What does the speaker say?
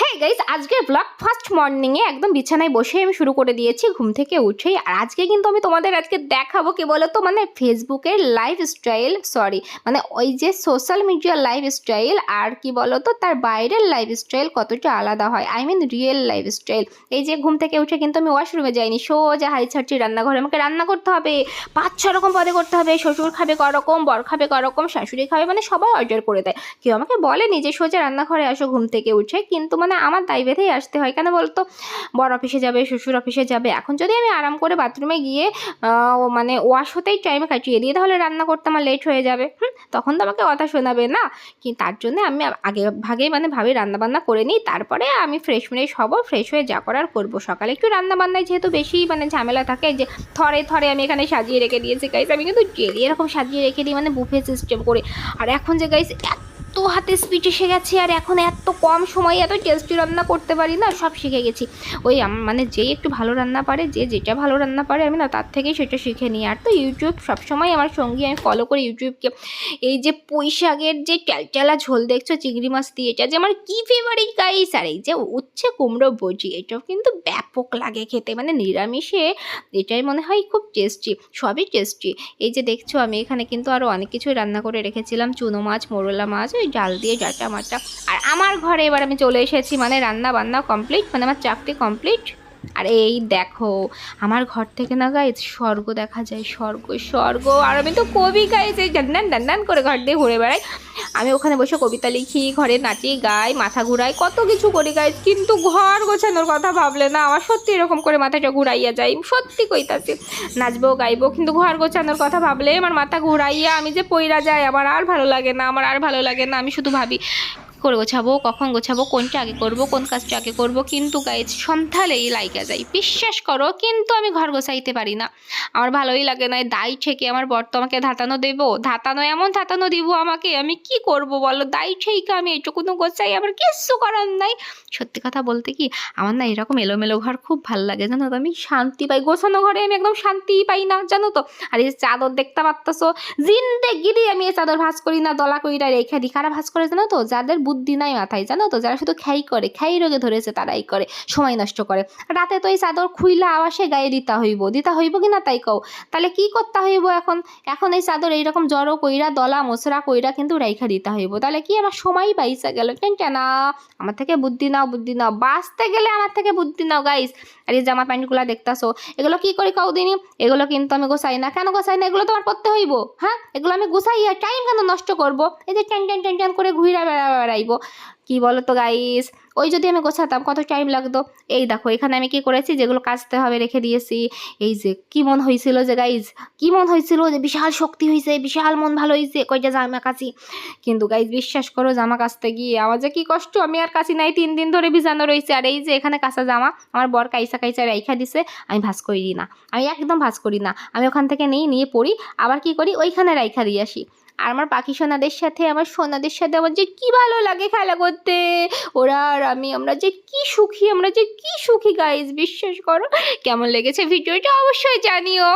hey guys আজকের blog first মর্নিংয়ে একদম বিছানায় বসে আমি শুরু করে দিয়েছি, ঘুম থেকে উঠেই। আর আজকে কিন্তু আমি তোমাদের আজকে দেখাবো কি বলো তো মানে ফেসবুকের লাইফ স্টাইল সরি মানে ওই যে সোশ্যাল মিডিয়ার লাইফ স্টাইল আর কি বলো তো তার বাইরের লাইফ স্টাইল কতটা আলাদা হয়? I mean real life style এই যে ঘুম থেকে উঠে কিন্তু আমি ওয়াশরুমে যাইনি, সোজা হাই ছাড়ছি রান্নাঘরে। আমাকে রান্না করতে হবে, পাঁচ ছ রকম পদে করতে হবে, শ্বশুর খাবে করকম, বর খাবে করকম, শাশুড়ি খাবে মানে সবাই অর্ডার করে দেয়। কেউ আমাকে বলেনি যে সোজা রান্নাঘরে আসো ঘুম থেকে উঠে, কিন্তু মানে আমার দায় বেঁধেই আসতে হয়। কেন বলতো? বর অফিসে যাবে, শ্বশুর অফিসে যাবে। এখন যদি আমি আরাম করে বাথরুমে গিয়ে মানে ওয়াশ হতেই টাইম কাটিয়ে দিয়ে তাহলে রান্না করতে আমার লেট হয়ে যাবে। তখন তো আমাকে কথা শোনাবে না। কি, তার জন্য আমি আগে ভাগেই মানে ভাবি রান্না বান্না করে নিই। তারপরে আমি ফ্রেশ ফ্রেশ হব ফ্রেশ হয়ে যা করার করব। সকালে একটু রান্নাবান্নায় যেহেতু বেশি মানে ঝামেলা থাকে যে থরে থরে আমি এখানে সাজিয়ে রেখে দিয়েছি গাইস আমি কিন্তু ডেলি এরকম সাজিয়ে রেখে দিই মানে বুফে সিস্টেম করে। আর এখন যে গাইস এত হাতে স্পিড এসে গেছে আর এখন এত কম সময়ে এত টেস্টি রান্না করতে পারি না, সব শিখে গেছি। ওই মানে যেই একটু ভালো রান্না পারে, যে যেটা ভালো রান্না পারে আমি না তার থেকেই সেটা শিখে নিই। আর তো ইউটিউব সবসময় আমার সঙ্গী, আমি ফলো করি ইউটিউবকে এই যে পুঁই যে ট্যালট্যালা ঝোল দেখছ, চিংড়ি মাছ দিয়ে, এটা যে আমার কি ফেভারিট গাইস আর এই যে উচ্ছে কুমড়ো বজি এটাও কিন্তু ব্যাপক লাগে খেতে মানে নিরামিষে এটাই মনে হয় খুব টেস্টি সবই টেস্টি এই যে দেখছ, আমি এখানে কিন্তু আরও অনেক কিছুই রান্না করে রেখেছিলাম, চুনো মাছ, মোরলা মাছ ওই ডাল দিয়ে ডাটা মাটা আর আমার ঘরে এবার আমি চলে এসেছি মানে রান্না বান্না কমপ্লিট মানে আমার চাকরি কমপ্লিট আর এই দেখো, আমার ঘর থেকে না গাইজ স্বর্গ দেখা যায়, স্বর্গ স্বর্গ। আর আমি তো কবি গাইজ এই ডান্ডান ডান্ডান করে ঘর দিয়ে ঘুরে বেড়াই। আমি ওখানে বসে কবিতা লিখি, ঘরে নাচি, গাই, মাথা ঘুরাই, কত কিছু করি গাইজ কিন্তু ঘর গোছানোর কথা ভাবলে না, আমার সত্যি এরকম করে মাথাটা ঘুরাইয়া যায় সত্যি কইতাছি। নাচবো, গাইবো, কিন্তু ঘর গোছানোর কথা ভাবলে আমার মাথা ঘুরাইয়া আমি যে পইরা যাই, আমার আর ভালো লাগে না, আমার আর ভালো লাগে না, আমি শুধু ভাবি করে গোছাবো, কখন গোছাবো, কোনটা আগে করব, কোন কাজটা আগে করব, কিন্তু গাইজ সন্ধ্যালেই লাইকা যাই বিশ্বাস করো, কিন্তু আমি ঘর গোছাইতে পারি না। আমার ভালোই লাগে না দায় থেকে আমার বর তো আমাকে ধাতানো দেবো। ধাতানো, এমন ধাতানো দিব আমাকে, আমি কি করব বলো? দায় থেকে আমি এইটুকুনো গোছাই আমার কিচ্ছু করার নাই। সত্যি কথা বলতে কি, আমার না এরকম এলোমেলো ঘর খুব ভালো লাগে, জানো তো? আমি শান্তি পাই, গোছানো ঘরে আমি একদম শান্তি পাই না, জানো তো? আর এই চাদর দেখতে পারতাছো জিন্দেগিরি আমি এই চাদর ভাজ করি না, দলা কইরা রেখে দিই। কারা ভাজ করে জানো তো? যাদের বুদ্ধি নাই মাথায়, জানো তো? যারা শুধু খাই করে খাই রোগে ধরেছে তারাই করে, সময় নষ্ট করে। রাতে তো এই চাদর খুইলা আবাসে গায়ে দিতে হইব দিতে হইব কি না তাই কও? তাহলে কি করতে হইব এখন? এখন এই চাদর এইরকম জড়ো কইরা, দলা মোসরা কইরা কিন্তু রাইখা দিতে হইব। তাহলে কি আমার সময় পাইসা গেল? কেন না আমার থেকে বুদ্ধি নাও বুদ্ধি নাও। বাঁচতে গেলে আমার থেকে বুদ্ধি নাও গাইস আর এই জামা প্যান্টগুলো দেখতাছো, এগুলো কি করি কৌদিনই এগুলো কিন্তু আমি গোছাই না। কেন গোছাই না? এগুলো তোমার করতে হইব হ্যাঁ? এগুলো আমি গোছাই টাইম কেন নষ্ট করব? এই যে টেন টেন টেন টেন করে ঘুরে বেড়া বেড়াইবো কি বলো তো গাইস ওই যদি আমি গোছাতাম, কত টাইম লাগতো? এই দেখো, এখানে আমি কি করেছি? যেগুলো কাচতে হবে রেখে দিয়েছি। এই যে, কি মন হয়েছিল যে গাইজ কি মন হয়েছিল যে বিশাল শক্তি হয়েছে, বিশাল মন ভালো হয়েছে। কয়টা জামা কাচি। কিন্তু গাইজ বিশ্বাস করো, জামা কাচতে গিয়ে আমার যে কি কষ্ট, আমি আর কাচি নাই। তিন দিন ধরে ভিজানো রয়েছে। আর এই যে এখানে কাঁচা জামা, আমার বর কাইসা কাইসা রাইখা দিছে, আমি ভাজ করি না আমি একদম ভাজ করি না আমি ওখান থেকে নিই, নিয়ে পড়ি। আবার কি করি? ওইখানে রাইখা দিয়ে আসি। আর আমার পাখি সোনাদের সাথে, আমার সোনাদের সাথে আমার যে কি ভালো লাগে খেলা করতে। ওরা আর আমি, আমরা যে কি সুখী, আমরা যে কি সুখী গাইজ বিশ্বাস করো। কেমন লেগেছে ভিডিওটা অবশ্যই জানিও।